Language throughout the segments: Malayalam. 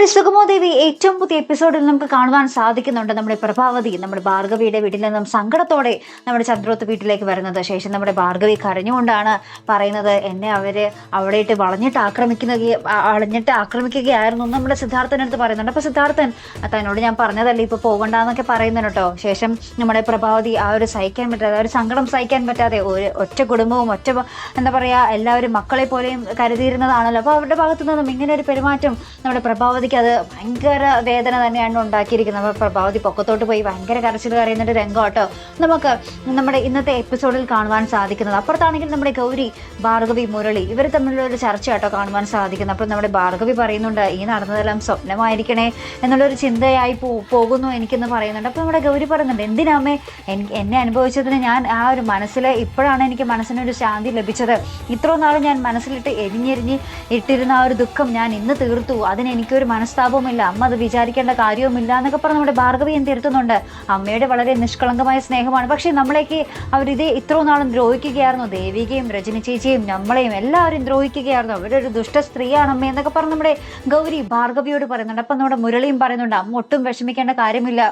ഒരു സുഗമോദേവി ഏറ്റവും പുതിയ എപ്പിസോഡിൽ നമുക്ക് കാണുവാൻ സാധിക്കുന്നുണ്ട് നമ്മുടെ പ്രഭാവതി നമ്മുടെ ഭാർഗവിയുടെ വീട്ടിൽ നിന്നും സങ്കടത്തോടെ നമ്മുടെ ചന്ദ്രോത്ത് വീട്ടിലേക്ക് വരുന്നത്. ശേഷം നമ്മുടെ ഭാർഗവി കരഞ്ഞുകൊണ്ടാണ് പറയുന്നത് എന്നെ അവർ അവിടെയിട്ട് വളഞ്ഞിട്ട് ആക്രമിക്കുന്ന വളഞ്ഞിട്ട് ആക്രമിക്കുകയായിരുന്നു നമ്മുടെ സിദ്ധാർത്ഥനടുത്ത് പറയുന്നുണ്ട്. അപ്പോൾ സിദ്ധാർത്ഥൻ തന്നോട് ഞാൻ പറഞ്ഞതല്ലേ ഇപ്പോൾ പോകണ്ടെന്നൊക്കെ പറയുന്നുണ്ട് കേട്ടോ. ശേഷം നമ്മുടെ പ്രഭാവതി ആ ഒരു സഹിക്കാൻ പറ്റാതെ ആ ഒരു സങ്കടം സഹിക്കാൻ പറ്റാതെ ഒരു ഒറ്റ കുടുംബവും ഒറ്റ എന്താ പറയുക എല്ലാവരും മക്കളെ പോലെയും കരുതിയിരുന്നതാണല്ലോ. അപ്പോൾ അവരുടെ ഭാഗത്തു നിന്നും ഇങ്ങനെ ഒരു പെരുമാറ്റം നമ്മുടെ പ്രഭാവതിക്ക് അത് ഭയങ്കര വേദന തന്നെയാണ് ഉണ്ടാക്കിയിരിക്കുന്നത്. അപ്പോൾ പ്രഭാവതി പൊക്കത്തോട്ട് പോയി ഭയങ്കര കരച്ചിൽ കരയുന്നൊരു രംഗം കേട്ടോ നമുക്ക് നമ്മുടെ ഇന്നത്തെ എപ്പിസോഡിൽ കാണുവാൻ സാധിക്കുന്നത്. അപ്പുറത്താണെങ്കിൽ നമ്മുടെ ഗൗരി ഭാർഗവി മുരളി ഇവർ തമ്മിലുള്ള ഒരു ചർച്ച കേട്ടോ കാണുവാൻ സാധിക്കുന്നത്. അപ്പോൾ നമ്മുടെ ഭാർഗവി പറയുന്നുണ്ട് ഈ നടന്നതെല്ലാം സ്വപ്നമായിരിക്കണേ എന്നുള്ളൊരു ചിന്തയായി പോകുന്നു എനിക്കെന്ന് പറയുന്നുണ്ട്. അപ്പോൾ നമ്മുടെ ഗൗരി പറയുന്നുണ്ട് എന്തിനാമേ എന്നെ അനുഭവിച്ചതിന് ഞാൻ ആ ഒരു മനസ്സിൽ ഇപ്പോഴാണ് എനിക്ക് മനസ്സിനൊരു ശാന്തി ലഭിച്ചത്. ഇത്രയും നാൾ ഞാൻ മനസ്സിലിട്ട് എരിഞ്ഞെരിഞ്ഞ് ഇട്ടിരുന്ന ആ ഒരു ദുഃഖം ഞാൻ ഇന്ന് തീർത്തു. അതിന് എനിക്കൊരു മനസ്താപവുമില്ല. അമ്മ അത് വിചാരിക്കേണ്ട കാര്യവുമില്ല എന്നൊക്കെ പറഞ്ഞ് നമ്മുടെ ഭാർഗവി എന്ത് തിരുത്തുന്നുണ്ട് അമ്മയുടെ വളരെ നിഷ്കളങ്കമായ സ്നേഹമാണ്. പക്ഷേ നമ്മളേക്ക് അവരിത് ഇത്രയും നാളും ദ്രോഹിക്കുകയായിരുന്നു. ദേവികയും രജനി ചേച്ചിയും നമ്മളെയും എല്ലാവരും ദ്രോഹിക്കുകയായിരുന്നു. അവരൊരു ദുഷ്ട സ്ത്രീയാണ് അമ്മ എന്നൊക്കെ പറഞ്ഞ് നമ്മുടെ ഗൗരി ഭാർഗവിയോട് പറയുന്നുണ്ട്. അപ്പം നമ്മുടെ മുരളിയും പറയുന്നുണ്ട് അമ്മ ഒട്ടും വിഷമിക്കേണ്ട കാര്യമില്ല.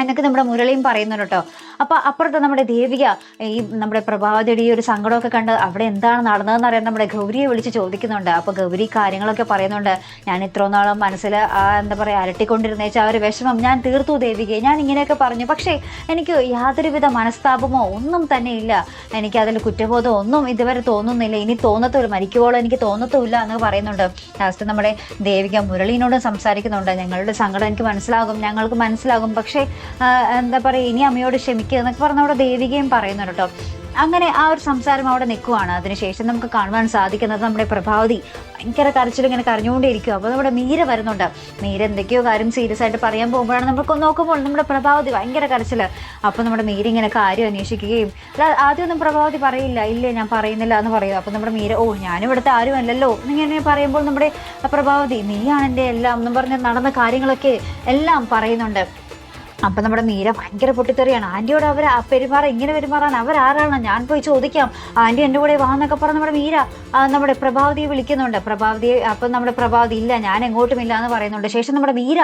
എന്നൊക്കെ നമ്മുടെ മുരളിയും പറയുന്നുണ്ട് കേട്ടോ. അപ്പൊ അപ്പുറത്ത് നമ്മുടെ ദേവിക ഈ നമ്മുടെ പ്രഭാവതിയുടെ ഈ ഒരു സങ്കടമൊക്കെ കണ്ട് അവിടെ എന്താണ് നടന്നതെന്ന് അറിയാൻ നമ്മുടെ ഗൗരിയെ വിളിച്ച് ചോദിക്കുന്നുണ്ട്. അപ്പൊ ഗൗരി കാര്യങ്ങളൊക്കെ പറയുന്നുണ്ട്. ഞാൻ ഇത്രയും നാളും മനസ്സിൽ ആ എന്താ പറയാ അരട്ടിക്കൊണ്ടിരുന്നേച്ച ആ ഒരു വിഷമം ഞാൻ തീർത്തു ദേവികയെ. ഞാൻ ഇങ്ങനെയൊക്കെ പറഞ്ഞു. പക്ഷേ എനിക്ക് യാതൊരുവിധ മനസ്താപമോ ഒന്നും തന്നെ ഇല്ല. എനിക്ക് അതിൽ കുറ്റബോധം ഒന്നും ഇതുവരെ തോന്നുന്നില്ല. ഇനി തോന്നത്തുമില്ല. മരിക്കുവോളം എനിക്ക് തോന്നത്തുമില്ല എന്ന് പറയുന്നുണ്ട്. ലാസ്റ്റ് നമ്മുടെ ദേവിക മുരളീനോട് സംസാരിക്കുന്നുണ്ട്. ഞങ്ങളുടെ സങ്കടം എനിക്ക് മനസ്സിലാകും. ഞങ്ങൾക്ക് മനസ്സിലാകും. പക്ഷേ എന്താ പറയുക ഇനി അമ്മയോട് ക്ഷമിക്കുക എന്നൊക്കെ പറഞ്ഞ അവിടെ ദേവികയും പറയുന്നുണ്ട് കേട്ടോ. അങ്ങനെ ആ ഒരു സംസാരം അവിടെ നിൽക്കുവാണ്. അതിനുശേഷം നമുക്ക് കാണുവാൻ സാധിക്കുന്നത് നമ്മുടെ പ്രഭാവതി ഭയങ്കര കരച്ചിൽ ഇങ്ങനെ കരഞ്ഞുകൊണ്ടേയിരിക്കും അപ്പോൾ നമ്മുടെ മീര വരുന്നുണ്ട്. മീര എന്തൊക്കെയോ കാര്യം സീരിയസ് ആയിട്ട് പറയാൻ പോകുമ്പോഴാണ് നമുക്ക് നോക്കുമ്പോൾ നമ്മുടെ പ്രഭാവതി ഭയങ്കര കരച്ചിൽ അപ്പോൾ നമ്മുടെ മീര ഇങ്ങനെ കാര്യം അന്വേഷിക്കുകയും ആദ്യമൊന്നും പ്രഭാവതി പറയില്ല. ഇല്ല ഞാൻ പറയുന്നില്ല എന്ന് പറയും അപ്പോൾ നമ്മുടെ മീര ഓ ഞാനും ഇവിടുത്തെ ആരുമല്ലല്ലോ എന്നിങ്ങനെ പറയുമ്പോൾ നമ്മുടെ പ്രഭാവതി നീയാണ് എന്റെ എല്ലാം എന്നും പറഞ്ഞ് നടന്ന കാര്യങ്ങളൊക്കെ എല്ലാം പറയുന്നുണ്ട്. അപ്പം നമ്മുടെ മീര ഭയങ്കര പൊട്ടിത്തെറിയാണ്. ആന്റിയോട് അവർ പെരുമാറ ഇങ്ങനെ പെരുമാറാൻ അവരാരാണ് ഞാൻ പോയി ചോദിക്കാം. ആന്റി എന്റെ കൂടെ വാ എന്നൊക്കെ പറഞ്ഞ് നമ്മുടെ മീര നമ്മുടെ പ്രഭാവതിയെ വിളിക്കുന്നുണ്ട്. പ്രഭാവതിയെ അപ്പം നമ്മുടെ പ്രഭാവതി ഇല്ല ഞാൻ എങ്ങോട്ടും ഇല്ല എന്ന് പറയുന്നുണ്ട്. ശേഷം നമ്മുടെ മീര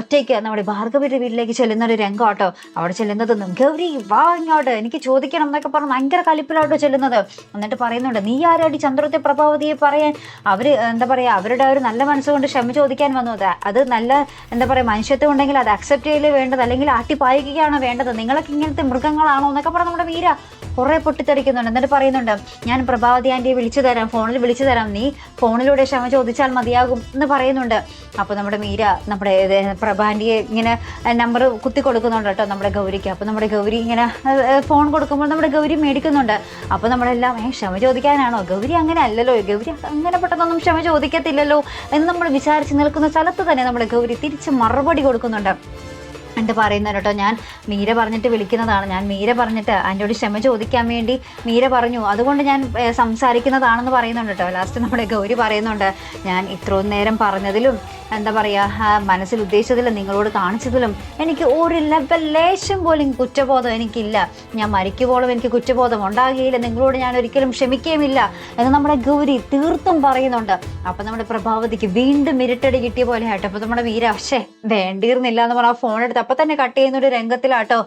ഒറ്റയ്ക്ക് നമ്മുടെ ഭാർഗവിയുടെ വീട്ടിലേക്ക് ചെല്ലുന്ന ഒരു രംഗം കേട്ടോ അവിടെ ചെല്ലുന്നത് ഗൗരി വാ ഇങ്ങോട്ട്. എനിക്ക് ചോദിക്കണം എന്നൊക്കെ പറഞ്ഞ് ഭയങ്കര കലിപ്പിലോട്ടോ ചെല്ലുന്നത്. എന്നിട്ട് പറയുന്നുണ്ട് നീ ആരാടി ചന്ദ്രത്തെ പ്രഭാവതിയെ പറയാൻ? അവർ എന്താ പറയുക അവരുടെ ഒരു നല്ല മനസ്സുകൊണ്ട് ക്ഷമ ചോദിക്കാൻ വന്നു. അത് അത് നല്ല എന്താ പറയുക മനുഷ്യത്വം ഉണ്ടെങ്കിൽ അത് അക്സെപ്റ്റ് ചെയ്യലേ വേണ്ടത്. അല്ലെങ്കിൽ ആട്ടിപ്പായിക്കുകയാണോ വേണ്ടത്? നിങ്ങളൊക്കെ ഇങ്ങനത്തെ മൃഗങ്ങളാണോ എന്നൊക്കെ പറഞ്ഞ് നമ്മുടെ വീര കുറേ പൊട്ടിത്തെറിക്കുന്നുണ്ട്. എന്നിട്ട് പറയുന്നുണ്ട് ഞാൻ പ്രഭാവതി ആന്റിയെ വിളിച്ചു തരാം ഫോണിൽ വിളിച്ചു തരാം. നീ ഫോണിലൂടെ ക്ഷമ ചോദിച്ചാൽ മതിയാകും എന്ന് പറയുന്നുണ്ട്. അപ്പോൾ നമ്മുടെ മീര നമ്മുടെ പ്രഭാന്റിയെ ഇങ്ങനെ നമ്പർ കുത്തി കൊടുക്കുന്നുണ്ട് കേട്ടോ നമ്മുടെ ഗൗരിക്ക്. അപ്പോൾ നമ്മുടെ ഗൗരി ഇങ്ങനെ ഫോൺ കൊടുക്കുമ്പോൾ നമ്മുടെ ഗൗരി മേടിക്കുന്നുണ്ട്. അപ്പോൾ നമ്മളെല്ലാം ഏ ക്ഷമ ചോദിക്കാനാണോ? ഗൗരി അങ്ങനെ അല്ലല്ലോ. ഗൗരി അങ്ങനെ പെട്ടെന്നൊന്നും ക്ഷമ ചോദിക്കത്തില്ലല്ലോ എന്ന് നമ്മൾ വിചാരിച്ച് നിൽക്കുന്ന സ്ഥലത്ത് തന്നെ നമ്മുടെ ഗൗരി തിരിച്ച് മറുപടി കൊടുക്കുന്നുണ്ട്. എന്നിട്ട് പറയുന്നത് കേട്ടോ. ഞാൻ മീര പറഞ്ഞിട്ട് വിളിക്കുന്നതാണ്. ഞാൻ മീര പറഞ്ഞിട്ട് അതിന്റെയോട് ക്ഷമ ചോദിക്കാൻ വേണ്ടി മീര പറഞ്ഞു. അതുകൊണ്ട് ഞാൻ സംസാരിക്കുന്നതാണെന്ന് പറയുന്നുണ്ട് കേട്ടോ. ലാസ്റ്റ് നമ്മുടെ ഗൗരി പറയുന്നുണ്ട് ഞാൻ ഇത്രയും നേരം പറഞ്ഞതിലും എന്താ പറയുക മനസ്സിൽ ഉദ്ദേശിച്ചതിലും നിങ്ങളോട് കാണിച്ചതിലും എനിക്ക് ഒരു ലെവൽ ലേശം പോലും കുറ്റബോധം എനിക്കില്ല. ഞാൻ മരിക്കുമ്പോഴും എനിക്ക് കുറ്റബോധം ഉണ്ടാകുകയില്ല. നിങ്ങളോട് ഞാൻ ഒരിക്കലും ക്ഷമിക്കുകയുമില്ല. എന്ന് നമ്മുടെ ഗൗരി തീർത്തും പറയുന്നുണ്ട്. അപ്പം നമ്മുടെ പ്രഭാവതിക്ക് വീണ്ടും ഇരുട്ടടി കിട്ടിയ പോലെ ആയിട്ട് അപ്പം നമ്മുടെ മീര പക്ഷേ വേണ്ടിയിരുന്നില്ല എന്ന് പറഞ്ഞാൽ ഫോൺ എടുത്ത് അപ്പം തന്നെ കട്ട് ചെയ്യുന്ന ഒരു രംഗത്തിലാട്ടോ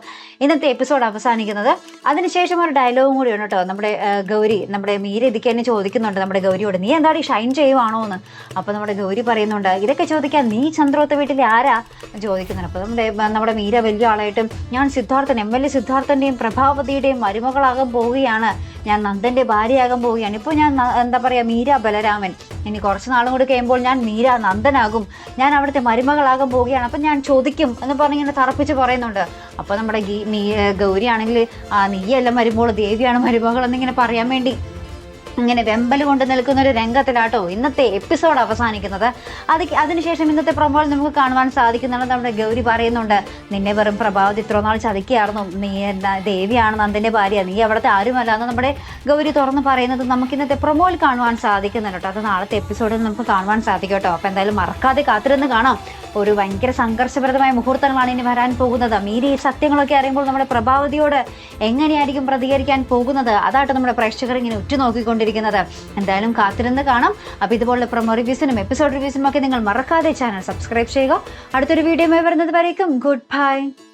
ഇന്നത്തെ എപ്പിസോഡ് അവസാനിക്കുന്നത്. അതിനുശേഷം ഒരു ഡയലോഗും കൂടി ഉണ്ട് കേട്ടോ. നമ്മുടെ ഗൗരി നമ്മുടെ മീര ഇതൊക്കെ തന്നെ ചോദിക്കുന്നുണ്ട് നമ്മുടെ ഗൗരിയോട്. നീ എന്താടി ഷൈൻ ചെയ്യുവാണോ എന്ന് അപ്പോൾ നമ്മുടെ ഗൗരി പറയുന്നുണ്ട് ഇതൊക്കെ ചോദിക്കാൻ നീ ചന്ദ്രോത്ത വീട്ടിൽ ആരാ? ചോദിക്കുന്നുണ്ട്. അപ്പോൾ നമ്മുടെ നമ്മുടെ മീര വലിയ ആളായിട്ടും ഞാൻ സിദ്ധാർത്ഥൻ എം എൽ എ സിദ്ധാർത്ഥന്റെയും പ്രഭാവതിയുടെയും മരുമകളാകാൻ പോവുകയാണ്. ഞാൻ നന്ദന്റെ ഭാര്യയാകാൻ പോവുകയാണ്. ഇപ്പോൾ ഞാൻ എന്താ പറയുക മീര ബലരാമൻ. ഇനി കുറച്ച് നാളും കൂടി കഴിയുമ്പോൾ ഞാൻ മീര നന്ദനാകും. ഞാൻ അവിടുത്തെ മരുമകളാകാൻ പോവുകയാണ്. അപ്പം ഞാൻ ചോദിക്കും എന്ന് പറഞ്ഞിങ്ങനെ തറപ്പിച്ച് പറയുന്നുണ്ട്. അപ്പോൾ നമ്മുടെ ഗീ മീ ഗൗരിയാണെങ്കിൽ നീയല്ല മരുമോൾ ദേവിയാണ് മരുമകൾ എന്നിങ്ങനെ പറയാൻ വേണ്ടി. ഇങ്ങനെ വെമ്പൽ കൊണ്ട് നിൽക്കുന്ന ഒരു രംഗത്തിലാട്ടോ ഇന്നത്തെ എപ്പിസോഡ് അവസാനിക്കുന്നത്. അത് അതിനുശേഷം ഇന്നത്തെ പ്രൊമോയിൽ നമുക്ക് കാണുവാൻ സാധിക്കുന്നുണ്ട് നമ്മുടെ ഗൗരി പറയുന്നുണ്ട് നിന്നെ വെറും പ്രഭാവതി ഇത്ര നാൾ ചതിക്കുകയായിരുന്നു. നീ എന്താ ദേവിയാണ് നന്ദന്റെ ഭാര്യ. നീ അവിടുത്തെ ആരുമല്ല. എന്ന് നമ്മുടെ ഗൗരി തുറന്ന് പറയുന്നത് നമുക്ക് ഇന്നത്തെ പ്രൊമോയിൽ കാണുവാൻ സാധിക്കുന്നുണ്ട് കേട്ടോ. അത് നാളത്തെ എപ്പിസോഡിൽ നമുക്ക് കാണുവാൻ സാധിക്കും കേട്ടോ. അപ്പോൾ എന്തായാലും മറക്കാതെ കാത്തിരുന്ന് കാണാം. ഒരു ഭയങ്കര സംഘർഷപ്രദമായ മുഹൂർത്തങ്ങളാണ് ഇനി വരാൻ പോകുന്നത്. മീരി ഈ സത്യങ്ങളൊക്കെ അറിയുമ്പോൾ നമ്മുടെ പ്രഭാവതിയോട് എങ്ങനെയായിരിക്കും പ്രതികരിക്കാൻ പോകുന്നത്? അതായിട്ട് നമ്മുടെ പ്രേക്ഷകർ ഇങ്ങനെ ഉറ്റുനോക്കിക്കൊണ്ടിരിക്കും പോയിരിക്കുന്നത് എന്തായാലും കാത്തിരുന്ന് കാണാം. അപ്പോൾ ഇതുപോലുള്ള പ്രൊമോ റിവ്യൂസിനും എപ്പിസോഡ് റിവ്യൂസിനും ഒക്കെ നിങ്ങൾ മറക്കാതെ ചാനൽ സബ്സ്ക്രൈബ് ചെയ്യുക. അടുത്തൊരു വീഡിയോ വരുന്നത് വരേക്കും. Good bye